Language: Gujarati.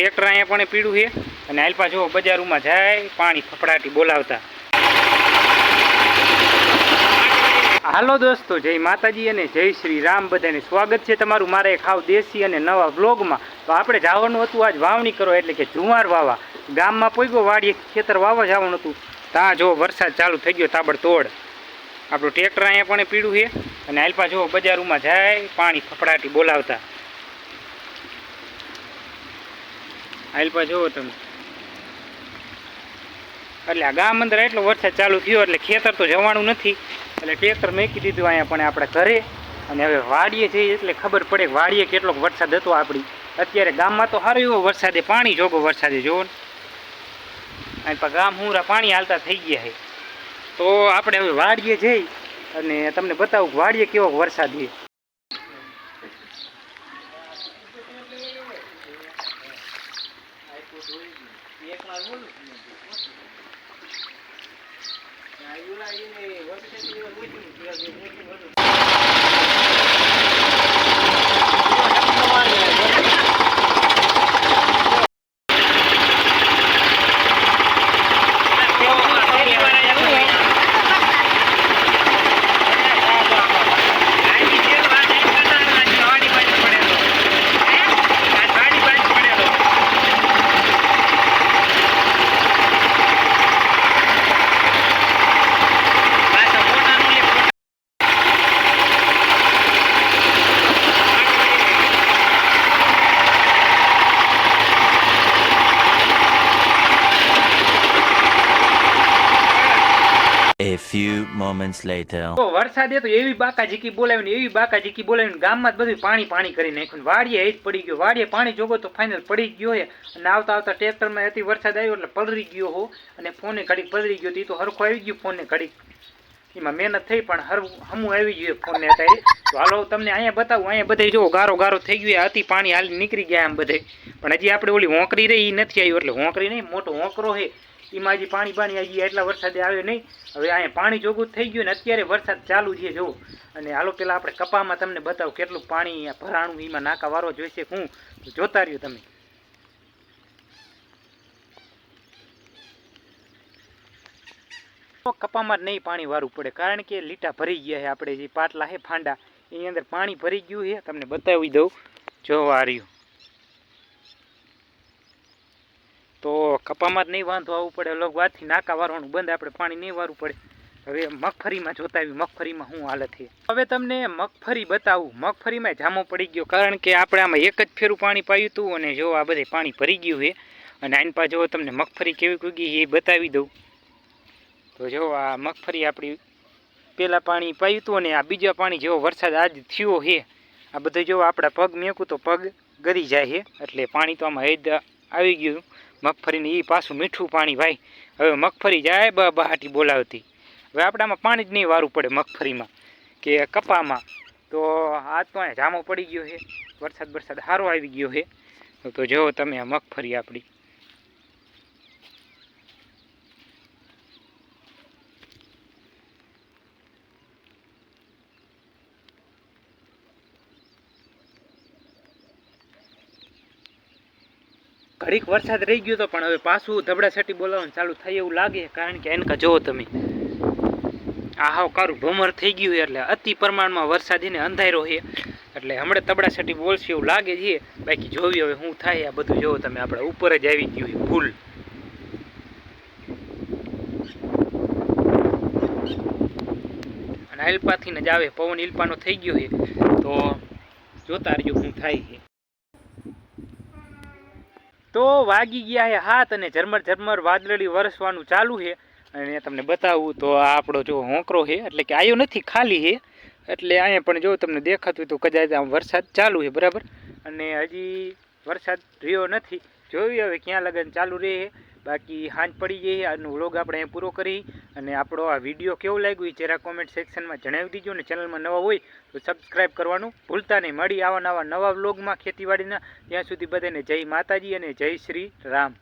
ટ્રેક્ટર અહીંયા પણ પીડું છે. અને આલપા જો બજારમાં જાય, પાણી ફફડાટી બોલાવતા. હાલો દોસ્તો, જય માતાજી અને જય શ્રી રામ. બધાને સ્વાગત છે તમારું મારે ખાવ દેશી અને નવા બ્લોગમાં તો આપણે જવાનું હતું આજ વાવણી કરો એટલે કે જુવાર વાવા ગામમાં પોઈગો વાડીએ ખેતર વાવા જવાનું હતું. ત્યાં જો વરસાદ ચાલુ થઈ ગયો, તાબડતોડ. આપણું ટ્રેક્ટર અહીંયા પણ પીડું છે. અને આલપા જો બજારમાં જાય, પાણી ફફડાટી બોલાવતા. આલપા જુઓ તમે. એટલે આ ગામ અંદર એટલો વરસાદ ચાલુ થયો એટલે ખેતર તો જવાનું નથી. એટલે ટ્રેક્ટર મેકી દીધું અહીંયા પણ આપણે ઘરે. અને હવે વાડીએ જઈએ એટલે ખબર પડે કે વાડીએ કેટલોક વરસાદ હતો આપણી. અત્યારે ગામમાં તો સારો એવો વરસાદે પાણી જોગો વરસાદે જોવો ને. ગામ હુંરા પાણી હાલતા થઈ ગયા છે. તો આપણે હવે વાડીએ જઈ અને તમને બતાવું કે વાડીએ કેવો વરસાદ છે. આવ્યું લાગીને વર્ષ વર્ષ A few moments later. તો વરસાદે તો એવી બાકાજીકી બોલાવીને, એવી બાકાજીકી બોલાવીને ગામમાં બધું પાણી પાણી કરી નાખ્યું. વાડીએ એ પડી ગયો. વાડીએ પાણી જોગો તો ફાઇનલ પડી ગયો હે. અને આવતા આવતા ટ્રેક્ટરમાં હતી વરસાદ આવ્યો એટલે પલરી ગયો હો. અને ફોને ઘડીક પલરી ગયો તો એ તો હરખો આવી ગયો ફોનને ઘડીક એમાં મહેનત થઈ પણ હર હમું આવી ગયું ફોનને અત્યારે. તો હાલો તમને અહીંયા બતાવું. અહીંયા બધે જો ગારો ગારો થઈ ગયો હતી પાણી હાલી નીકળી ગયા આમ બધે પણ હજી આપણે ઓલી હોંકરી રહી એ નથી આવ્યું એટલે હોંકરી નહીં, મોટો હોંકરો છે એમાં હજી પાણી પાણી આવી ગયા એટલા વરસાદે આવે નહીં, હવે અહીંયા પાણી જોગું થઈ ગયું ને અત્યારે વરસાદ ચાલુ છે જો અને હાલો પેલા આપણે કપામાં તમને બતાવું કેટલું પાણી ભરાણું, એમાં નાકા વારો જોઈશે હું? જોતા રહ્યો તમે. કપામાં જ નહીં પાણી વારવું પડે, કારણ કે લીટા ભરી ગયા છે આપણે જે પાટલા છે, ફાંડા. એની અંદર પાણી ભરી ગયું છે, તમને બતાવી દઉં. જોવા રહ્યું. તો કપામાં જ નહીં વાંધો આવવું પડે. લોક વાતથી નાકા વારવાનું બંધ, આપણે પાણી નહીં વારવું પડે. હવે મગફળીમાં જોતા આવી, મગફળીમાં શું હાલત છે? હવે તમને મગફળી બતાવું. મગફળીમાં જામો પડી ગયો, કારણ કે આપણે આમાં એક જ ફેરું પાણી પાયું હતું અને જો આ બધે પાણી ભરી ગયું છે, અને આની પાસે જો તમને મગફળી કેવી કૂગી એ બતાવી દઉં. તો જો આ મગફળી આપણી પેલા પાણી પાયું હતું અને આ બીજા પાણી જેવો વરસાદ આજ થયો છે, આ બધું જો આપણા પગ મેકું તો પગ ગરી જાય છે, એટલે પાણી તો આમાં હેદ આવી ગયું. મગફળીને એ પાછું મીઠું પાણી ભાઈ. હવે મગફળી જાય બ બહાટી બોલાવતી. હવે આપણે આમાં પાણી જ નહીં વારવું પડે મગફળીમાં. કે કપામાં. તો આ તો અહીંયા જામો પડી ગયો છે. વરસાદ વરસાદ સારો આવી ગયો છે. તો જો તમે આ મગફળી આપણી ઘડીક વરસાદ રહી ગયો તો પણ હવે પાછું ધબડાસટી બોલાવવાનું ચાલુ થાય એવું લાગે, કારણ કે એનકા જોવો તમે. આ હાવ કારું ભમર થઈ ગયું એટલે અતિ પ્રમાણમાં વરસાદ એને અંધાર્યો છે. એટલે હમણાં તબડાસટી બોલશે એવું લાગે છે. બાકી જોવી હવે શું થાય, આ બધું જોવો તમે, આપણે ઉપર જ આવી ગયું ભૂલ. અને અલ્પાથી જ આવે, પવન ઇલ્પાનો થઈ ગયો છે. તો જોતા રહ્યો શું થાય છે. તો વાગી ગયા છે હાથ અને ઝરમર ઝરમર વાદળી વરસવાનું ચાલુ છે અને તમને બતાવું તો આ આપણો જો હોંકરો છે એટલે કે આયો નથી, ખાલી છે એટલે અહીંયા પણ જો તમને દેખાતું તો કદાચ આમ વરસાદ ચાલુ છે બરાબર? અને હજી વરસાદ રહ્યો નથી. જોયું હવે ક્યાં લગન ચાલુ રહે બાકી હાંજ પડી જઈએ આજનો વ્લોગ આપણે અહીં પૂરો કરી અને આપણો આ વીડિયો કેવો લાગ્યો એ જરા કોમેન્ટ સેક્શનમાં જણાવી દીજો અને ચેનલમાં નવા હોય તો સબસ્ક્રાઈબ કરવાનું ભૂલતા નહીં. મળી આવા નવા નવા વ્લોગમાં ખેતીવાડીના. ત્યાં સુધી બધાને જય માતાજી અને જય શ્રી રામ.